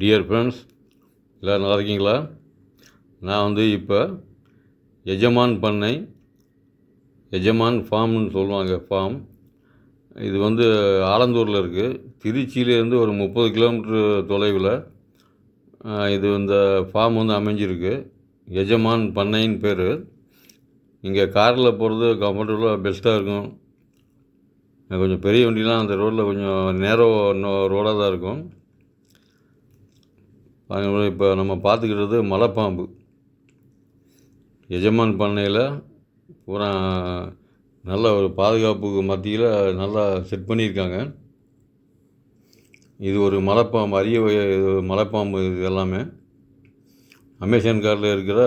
Dear friends எல்லோரும் நல்லா இருக்கீங்களா? நான் வந்து இப்போ எஜமான் பண்ணை எஜமான் ஃபார்ம்னு சொல்லுவாங்க ஃபார்ம். இது வந்து ஆலந்தூரில் இருக்குது திருச்சியிலேருந்து ஒரு முப்பது கிலோமீட்ரு தொலைவில் இது இந்த ஃபார்ம் வந்து அமைஞ்சிருக்கு. எஜமான் பண்ணைன்னு பேர். இங்கே காரில் போகிறது கம்ஃபர்டபுளாக பெஸ்ட்டாக இருக்கும். கொஞ்சம் பெரிய வண்டிலாம் அந்த ரோட்டில் கொஞ்சம் நேரோ ரோடாக தான் இருக்கும். பாருங்க இப்போ நம்ம பார்த்துக்கிறது மலைப்பாம்பு. எஜமான் பண்ணையில் பூரா நல்ல ஒரு பாதுகாப்புக்கு மத்தியில் நல்லா செட் பண்ணியிருக்காங்க. இது ஒரு மலைப்பாம்பு அரிய வகை இது மலைப்பாம்பு இது எல்லாமே. அமேசான் காரில் இருக்கிற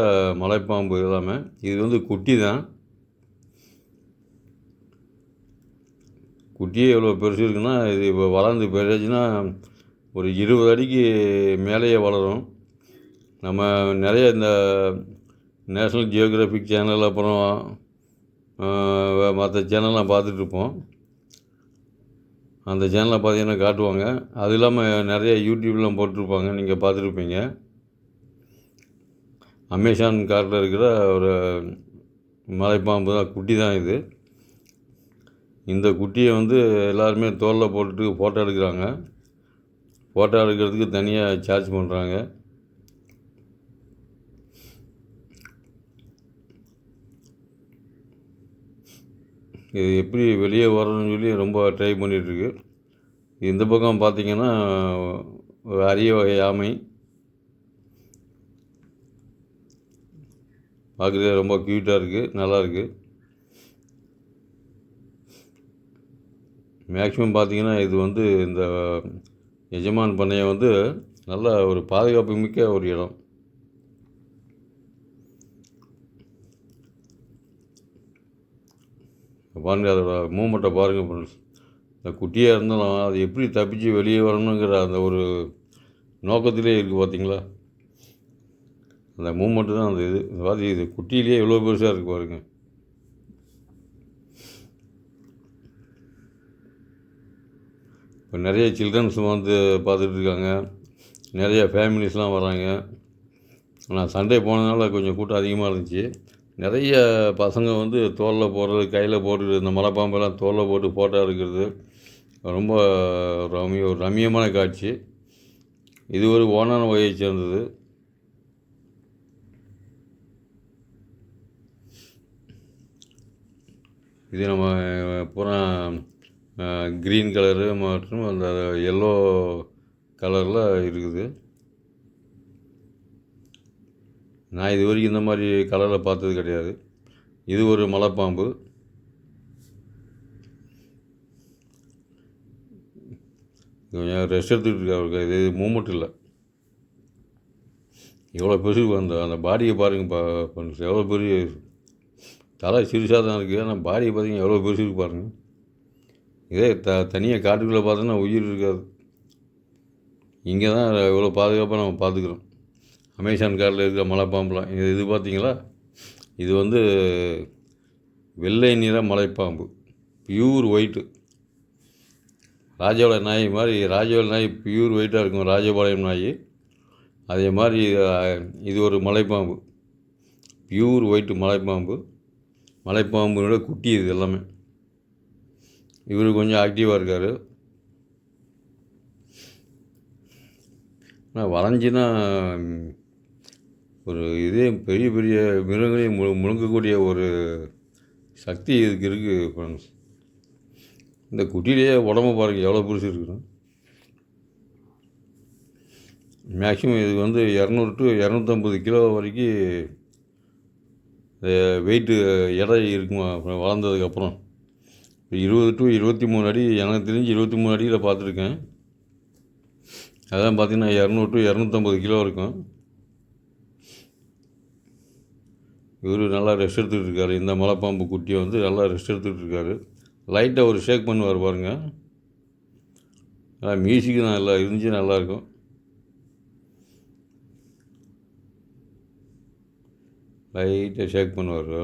மலைப்பாம்பு எல்லாமே. இது வந்து குட்டி தான். குட்டியே எவ்வளோ பெருசு இருக்குன்னா இது இப்போ வளர்ந்து பெருசுன்னா ஒரு இருபது அடிக்கு மேலேயே வளரும். நம்ம நிறைய இந்த நேஷ்னல் ஜியோகிராஃபிக் சேனல் அப்புறம் மற்ற சேனல்லாம் பார்த்துட்ருப்போம். அந்த சேனலை பார்த்தீங்கன்னா காட்டுவாங்க. அது இல்லாமல் நிறைய யூடியூப்லாம் போட்டிருப்பாங்க. நீங்கள் பார்த்துருப்பீங்க. அமேசான் காரில் இருக்கிற ஒரு மலைப்பாம்பு தான் குட்டி தான் இது. இந்த குட்டியை வந்து எல்லாருமே தோலில் போட்டுட்டு ஃபோட்டோ எடுக்கிறாங்க. ஃபோட்டோ எடுக்கிறதுக்கு தனியாக சார்ஜ் பண்ணுறாங்க இது எப்படி வெளியே வரணும்னு சொல்லி ரொம்ப ட்ரை பண்ணிகிட்ருக்கு இந்த பக்கம் பார்த்தீங்கன்னா அரிய வகை ஆமை. பார்க்குறது ரொம்ப க்யூட்டாக இருக்குது நல்லாயிருக்கு மேக்ஸிமம் பார்த்தீங்கன்னா இது வந்து இந்த எஜமான் பண்ணையை வந்து நல்ல ஒரு பாதுகாப்பு மிக்க ஒரு இடம். பாருங்கள் அதோட மூமெண்ட்டை பாருங்கள் ஃப்ரெண்ட்ஸ் இந்த குட்டியாக இருந்தாலும் அது எப்படி தப்பிச்சு வெளியே வரணுங்கிற அந்த ஒரு நோக்கத்திலே இருக்குது பார்த்தீங்களா அந்த மூமெண்ட்டு தான் அந்த இது. பார்த்து இது குட்டியிலேயே எவ்வளோ பெருசாக இருக்குது பாருங்கள் இப்போ நிறைய சில்ட்ரன்ஸ் வந்து பார்த்துட்டு இருக்காங்க நிறைய ஃபேமிலிஸ்லாம் வராங்க. நான் சண்டே போனதுனால கொஞ்சம் கூட்டம் அதிகமாக இருந்துச்சு. நிறைய பசங்க வந்து தோலில் போடுறது கையில் போட்டு இந்த மலைப்பாம்பெல்லாம் தோலில் போட்டு ஃபோட்டோ எடுக்கிறது ரொம்ப ரம்ய ஒரு ரம்மியமான காட்சி. இது ஒரு ஓனான வகையை சேர்ந்தது. இது நம்ம பூரா க்ரீன் கலரு மற்றும் அந்த எல்லோ கலரில் இருக்குது. நான் இது வரைக்கும் இந்த மாதிரி கலரில் பார்த்தது கிடையாது. இது ஒரு மலைப்பாம்பு. கொஞ்சம் ரெஸ்ட் எடுத்துக்கிட்டு இருக்கா அவருக்கு. இது மூமெண்ட் இல்லை. எவ்வளோ பெருசு அந்த அந்த பாடியை பாருங்கள் பா எவ்வளோ பெரிய தலை சிறுசாக தான் இருக்குது ஆனால் பாடியை பார்த்தீங்கன்னா எவ்வளோ பெருசு இருக்கு பாருங்கள் இதே த தனியாக காட்டுக்குள்ளே பார்த்தோன்னா உயிர் இருக்காது. இங்கே தான் இவ்வளோ பாதுகாப்பாக நம்ம பார்த்துக்குறோம். அமேசான் காட்டில் இருக்கிற மலைப்பாம்புலாம். இது இது பார்த்தீங்களா? இது வந்து வெள்ளை நிற மலைப்பாம்பு. Pure white. ராஜபாளையம் நாய் மாதிரி ராஜபாளையம் நாய் பியூர் ஒயிட்டாக இருக்கும். ராஜபாளையம் நாய். அதே மாதிரி இது ஒரு மலைப்பாம்பு. பியூர் ஒயிட்டு மலைப்பாம்பு. மலைப்பாம்புனோட குட்டி இது எல்லாமே. இவர் கொஞ்சம் ஆக்டிவாக இருக்கார். ஆனால் வளைஞ்சினா ஒரு இதே பெரிய பெரிய மிருகங்களையும் மு முழுங்கக்கூடிய ஒரு சக்தி இதுக்கு இருக்குது ஃப்ரெண்ட்ஸ் இந்த குட்டியிலேயே உடம்பு பாருங்கள் எவ்வளோ பெருசு இருக்குன்னு மேக்ஸிமம் இது வந்து இரநூறு டு இரநூத்தம்பது கிலோ வரைக்கும் வெயிட்டு எடை இருக்குமா அப்புறம். வளர்ந்ததுக்கப்புறம் இருபது டு இருபத்தி மூணு அடி எனக்கு தெரிஞ்சு இருபத்தி மூணு அடியில் பார்த்துருக்கேன். அதான் பார்த்தீங்கன்னா இரநூறு டு இரநூத்தம்பது கிலோ இருக்கும். இவர் நல்லா ரெஸ்ட் எடுத்துகிட்டு இருக்காரு இந்த மலைப்பாம்பு குட்டியை வந்து நல்லா ரெஸ்ட் எடுத்துகிட்டு இருக்காரு லைட்டாக ஒரு ஷேக் பண்ணுவார் பாருங்க. ஆனால் மியூசிக் நல்லா இருந்துச்சு நல்லாயிருக்கும் லைட்டாக ஷேக் பண்ணுவார்.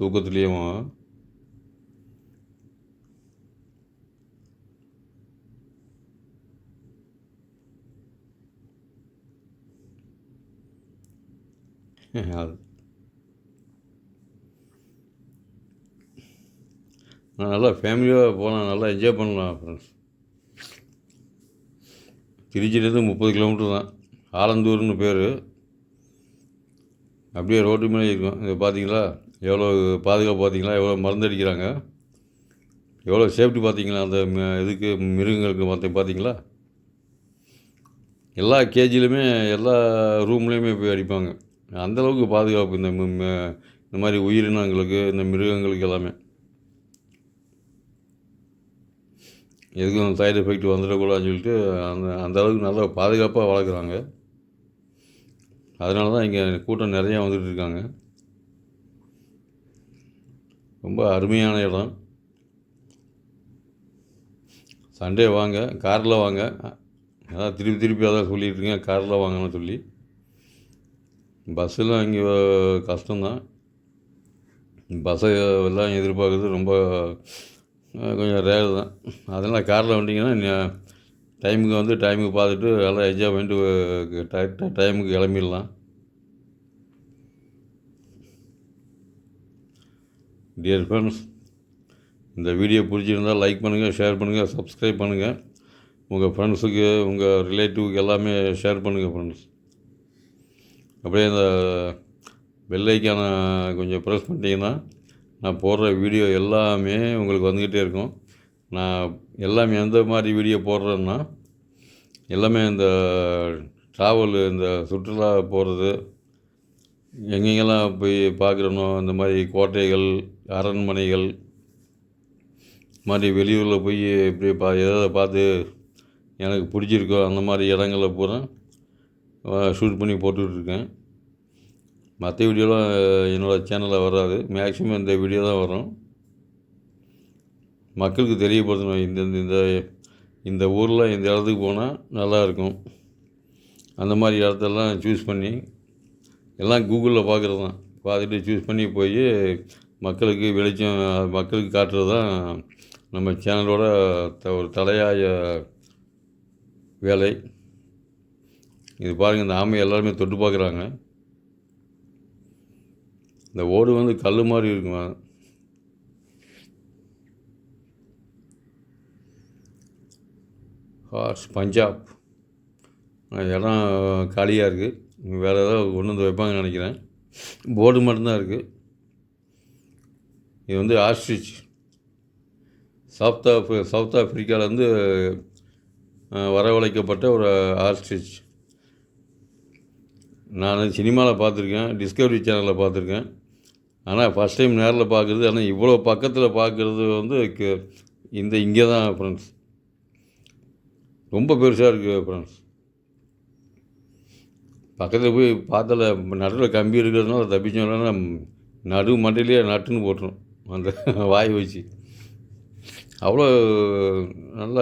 தூக்கத்துலேயும்? அது. நான் நல்லா ஃபேமிலியாக போகலாம் நல்லா என்ஜாய் பண்ணலாம் ஃப்ரெண்ட்ஸ் திருச்சியிலேருந்து முப்பது கிலோமீட்டர் தான். ஆலந்தூர்னு பேர். அப்படியே ரோட்டு மேலே இருக்கும். இது பார்த்தீங்களா எவ்வளோ பாதுகாப்பு பார்த்தீங்களா எவ்வளோ மருந்து அடிக்கிறாங்க? எவ்வளோ சேஃப்டி பார்த்தீங்களா அந்த ம- இதுக்கு மிருகங்களுக்கு மற்ற பார்த்தீங்களா எல்லா கேஜிலுமே எல்லா ரூம்லேயுமே போய் அடிப்பாங்க. அந்தளவுக்கு பாதுகாப்பு இந்த இந்த மாதிரி உயிரினங்களுக்கு இந்த மிருகங்களுக்கு எல்லாமே. எதுக்கும் சைடு எஃபெக்ட் வந்துடக்கூடாதுன்னு சொல்லிட்டு அந்த அந்த அளவுக்கு நல்லா பாதுகாப்பாக வளர்க்குறாங்க. அதனால தான் இங்கே கூட்டம் நிறையா வந்துட்டு இருக்காங்க. ரொம்ப அருமையான இடம். சண்டே வாங்க காரில் வாங்க. அதான் திருப்பி திருப்பி அதான் சொல்லிட்டு இருக்கேன். காரில் வாங்கன்னு சொல்லி. பஸ்ஸில் இங்கே கஷ்டம்தான். பஸ்ஸை எல்லாம் எதிர்பார்க்குறது ரொம்ப கொஞ்சம் ரேர் தான். அதனால் காரில் வந்தீங்கன்னா டைமுக்கு வந்து டைமுக்கு பார்த்துட்டு எல்லாம் என்ஜாய் பண்ணிட்டு டை- டைமுக்கு கிளம்பிடலாம். டியர் ஃப்ரெண்ட்ஸ் இந்த வீடியோ பிடிச்சிருந்தால் லைக் பண்ணுங்கள் ஷேர் பண்ணுங்கள் சப்ஸ்கிரைப் பண்ணுங்கள் உங்கள் ஃப்ரெண்ட்ஸுக்கு உங்கள் ரிலேட்டிவ்க்கு எல்லாமே ஷேர் பண்ணுங்கள் ஃப்ரெண்ட்ஸ் அப்படியே இந்த பெல்லைக்கான கொஞ்சம் ப்ரெஸ் பண்ணிட்டீங்கன்னா நான் போடுற வீடியோ எல்லாமே உங்களுக்கு வந்துக்கிட்டே இருக்கும். நான் எல்லாமே எந்த மாதிரி வீடியோ போடுறேன்னா எல்லாமே இந்த ட்ராவல் இந்த சுற்றுலா போகிறது எங்கெங்கெல்லாம் போய் பார்க்குறனோ இந்த மாதிரி கோட்டைகள் அரண்மனைகள் மாதிரி வெளியூரில் போய் இப்படி பா எதை பார்த்து எனக்கு பிடிச்சிருக்கோ அந்த மாதிரி இடங்களில் பூரா ஷூட் பண்ணி போட்டுட்ருக்கேன். மற்ற வீடியோலாம் என்னோடய சேனலில் வராது. மேக்ஸிமம் இந்த வீடியோ தான் வரும். மக்களுக்கு தெரியப்படுத்தணும். இந்த இந்த- இந்த இந்த ஊரில் இந்த இடத்துக்கு போனால் நல்லாயிருக்கும் அந்த மாதிரி இடத்தெல்லாம் சூஸ் பண்ணி எல்லாம் கூகுளில் பார்க்குறது தான். பார்த்துட்டு சூஸ் பண்ணி போய் மக்களுக்கு வெளிச்சம் மக்களுக்கு காட்டுறது தான் நம்ம சேனலோட த- ஒரு தலையாய வேலை. இது பாருங்கள் இந்த ஆமை எல்லாருமே தொட்டு பார்க்குறாங்க. இந்த ஓடு வந்து கல் மாதிரி இருக்குமா. ஹார்ஸ் பஞ்சாப். இடம் காலியாக இருக்குது வேறு ஏதாவது கொண்டு வந்து வைப்பாங்கன்னு நினைக்கிறேன். போர்டு மட்டும்தான் இருக்குது இது வந்து ஆஸ்ட்ரிச். சவுத் ஆஃப் சவுத் ஆஃப்ரிக்காவிலேருந்து வரவழைக்கப்பட்ட ஒரு ஆஸ்ட்ரிச். நான் சினிமாவில் பார்த்துருக்கேன் டிஸ்கவரி சேனலில் பார்த்துருக்கேன். ஆனால் ஃபஸ்ட் டைம் நேரில் பார்க்குறது ஆனால் இவ்வளோ பக்கத்தில் பார்க்குறது வந்து இந்த இங்கே தான் ஃப்ரெண்ட்ஸ் ரொம்ப பெருசாக இருக்குது ஃப்ரெண்ட்ஸ் பக்கத்தில் போய் பார்த்தல நடுவில் கம்பி இருக்கிறதுனால தப்பிச்சோம்னா நடு மண்டையிலேயே நட்டுன்னு போட்டுரும். அந்த வாய் வச்சு. அவ்வளோ நல்ல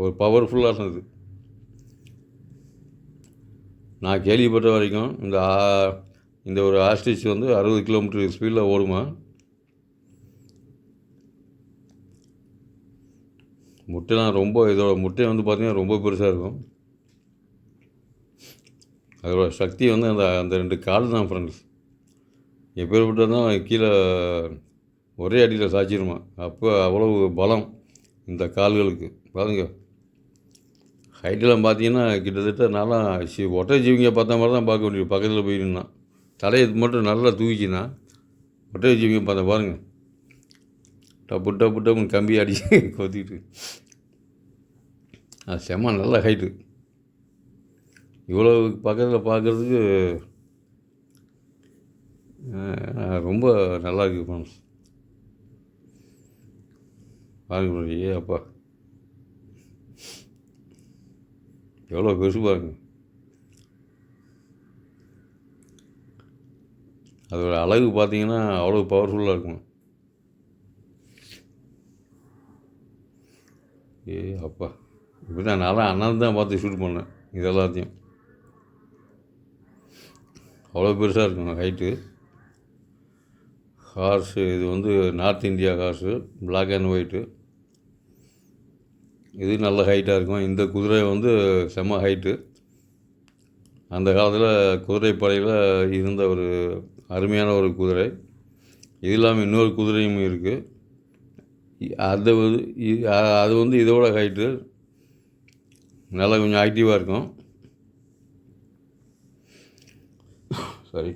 ஒரு பவர்ஃபுல்லாக இருந்தது நான் கேள்விப்பட்ட வரைக்கும் இந்த ஆ- இந்த ஒரு ஆஸ்ட்ரிச் வந்து அறுபது கிலோமீட்டர் ஸ்பீடில் ஓடுமா? முட்டைலாம் ரொம்ப இதோட முட்டை வந்து பார்த்திங்கன்னா ரொம்ப பெருசாக இருக்கும். அதோட சக்தி வந்து அந்த அந்த ரெண்டு கால் தான் ஃப்ரெண்ட்ஸ் எப்பேற்பட்டதான் கீழே ஒரே அடியில் சாய்ச்சிருமா. அப்போ அவ்வளவு பலம் இந்த கால்களுக்கு. பாருங்கள் ஹைட்டெல்லாம் பார்த்தீங்கன்னா கிட்டத்தட்ட நல்லா சி ஒட்டை ஜீவிங்க பார்த்த மாதிரி தான் பார்க்க வேண்டியது பக்கத்தில் போய் நின்னா. தலையை மட்டும் நல்லா தூக்கிச்சுன்னா ஒட்டை ஜீவிங்க பார்த்த பாருங்க. டப்பு டப்பு டப்புன்னு கம்பி அடிச்சு கொத்திட்டு. அது செம்ம நல்ல ஹைட்டு. இவ்வளோ பக்கத்தில் பார்க்குறதுக்கு ரொம்ப நல்லா இருக்குது பாருங்க பாருங்க ஏ அப்பா. எவ்வளோ பெருசு பாருங்க அதோட அழகு பார்த்தீங்கன்னா அவ்வளோ பவர்ஃபுல்லாக இருக்கும். ஏ அப்பா. இப்படி தான் நல்லா அண்ணன் தான் பார்த்து ஷூட் பண்ணேன். இது எல்லாத்தையும். அவ்வளோ பெருசாக இருக்கும் ஹைட்டு ஹார்ஸு இது வந்து north India horse black and white இது நல்ல ஹைட்டாக இருக்கும். இந்த குதிரை வந்து செம்ம ஹைட்டு அந்த காலத்தில் குதிரைப்படையில் இருந்த ஒரு அருமையான ஒரு குதிரை. இது இல்லாமல் இன்னொரு குதிரையும் இருக்குது அது அது வந்து இதோட ஹைட்டு நல்லா கொஞ்சம் ஆக்டிவாக இருக்கும். சாரி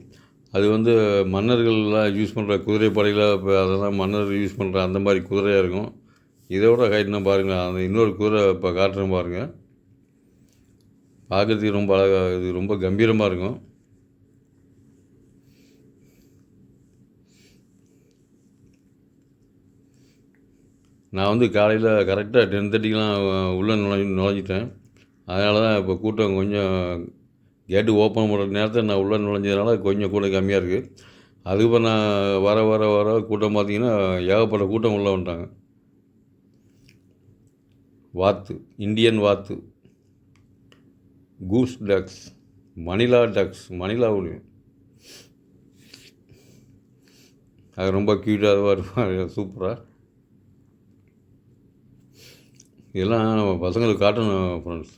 அது வந்து மன்னர்கள்லாம் யூஸ் பண்ணுற குதிரைப்படையில் இப்போ அதெல்லாம் மன்னர் யூஸ் பண்ணுற அந்த மாதிரி குதிரையாக இருக்கும். இதோட ஹைட்னா பாருங்கள் அந்த இன்னொரு குதிரை இப்போ காட்டுறேன் பாருங்கள் பார்க்குறதுக்கு ரொம்ப அழகாக இது ரொம்ப கம்பீரமாக இருக்கும். நான் வந்து காலையில் கரெக்டாக டென் தேர்ட்டிக்கெலாம் உள்ளே நுழைஞ்சு நுழைஞ்சிட்டேன். அதனால தான் இப்போ கூட்டம் கொஞ்சம் கேட்டு ஓப்பன் பண்ணுற நேரத்தில் நான் உள்ளே நுழைஞ்சதுனால கொஞ்சம் கூட்டம் கம்மியாக இருக்குது அதுக்கப்புறம் நான் வர வர வர கூட்டம் பார்த்தீங்கன்னா ஏகப்பட்ட கூட்டம் உள்ளே வந்துட்டாங்க. வாத்து இந்தியன் வாத்து goose ducks Manila ducks Manila அது ரொம்ப க்யூட்டாக இருப்பாங்க சூப்பராக இதெல்லாம் நம்ம பசங்களுக்கு காட்டணும் ஃப்ரெண்ட்ஸ்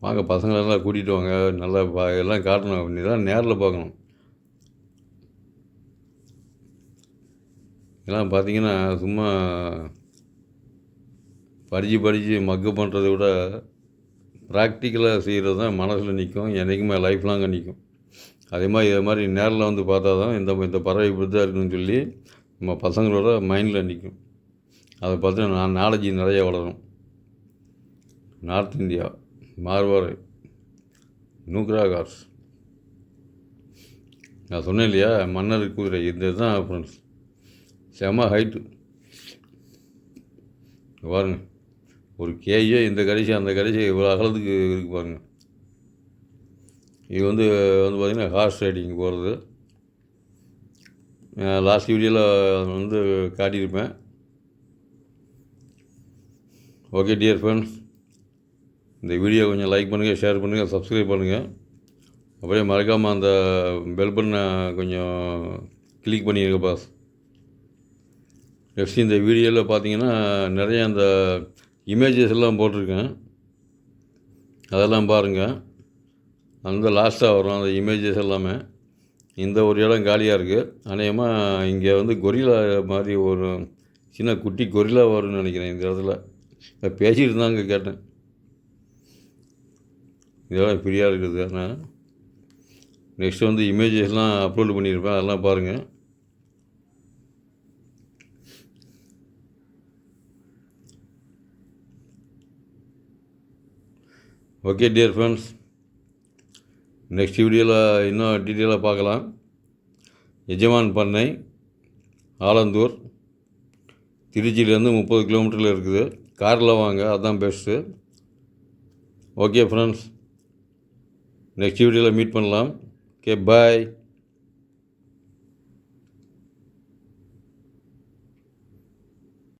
வாங்க பசங்களெல்லாம் கூட்டிகிட்டு வாங்க. நல்லா பா எல்லாம் காட்டணும். இதெல்லாம் நேரில் பார்க்கணும். இதெல்லாம் பார்த்தீங்கன்னா சும்மா படித்து படித்து மக்கு பண்ணுறத விட ப்ராக்டிக்கலாக செய்கிறது தான் மனசில் நிற்கும் என்றைக்குமே லைஃப் லாங்காக நிற்கும் அதே மாதிரி இதை மாதிரி நேரில் வந்து பார்த்தா தான் இந்த இந்த பறவை இப்படி தான் இருக்குன்னு சொல்லி நம்ம பசங்களோட மைண்டில் நிற்கும் அதை பார்த்து நான் நாலேஜ் நிறைய வளரும். North India Marwar Nukra horse நான் சொன்னேன் இல்லையா மன்னர் குதிரை. இது தான் ஃப்ரெண்ட்ஸ் செம ஹைட்டு பாருங்கள் ஒரு கேயே இந்த கடைசி அந்த கடைசி இவ்வளோ அகலத்துக்கு இருக்கு பாருங்க. இது வந்து வந்து பார்த்திங்கன்னா ஹார்ஸ் ரைடிங் போகிறது லாஸ்ட் வீடியோவில் வந்து காட்டியிருப்பேன். ஓகே டியர் ஃப்ரெண்ட்ஸ் இந்த வீடியோ கொஞ்சம் லைக் பண்ணுங்கள் ஷேர் பண்ணுங்கள் சப்ஸ்கிரைப் பண்ணுங்கள் அப்படியே மறக்காமல் அந்த பெல் பண்ணை கொஞ்சம் கிளிக் பண்ணிடுங்க பாஸ் நெக்ஸ்ட் இந்த வீடியோவில் பார்த்தீங்கன்னா நிறைய அந்த இமேஜஸ் எல்லாம் போட்டிருக்கேன். அதெல்லாம் பாருங்கள் அந்த லாஸ்ட்டாக வரும் அந்த இமேஜஸ் எல்லாமே. இந்த ஒரு இடம் காலியாக இருக்குது அநேகமாக இங்கே வந்து கொரில்லா மாதிரி ஒரு சின்ன குட்டி கொரில்லா வரும்னு நினைக்கிறேன் இந்த இடத்துல. இப்போ பேசிகிட்டு இருந்தாங்க கேட்டேன். இதெல்லாம் ஃப்ரீயாக இருக்குது. ஆனால் நெக்ஸ்ட் வந்து இமேஜஸ்லாம் அப்லோடு பண்ணியிருப்பேன். அதெல்லாம் பாருங்கள் ஓகே டியர் ஃப்ரெண்ட்ஸ் நெக்ஸ்ட் வீடியோவில் இன்னும் டீட்டெயிலாக பார்க்கலாம். எஜமான் பண்ணை ஆலந்தூர் திருச்சியிலேருந்து முப்பது கிலோமீட்டரில் இருக்குது. காரில் வாங்க அதுதான் பெஸ்ட்டு ஓகே ஃப்ரெண்ட்ஸ் நெக்ஸ்ட் வீடியோவில் மீட் பண்ணலாம். Okay bye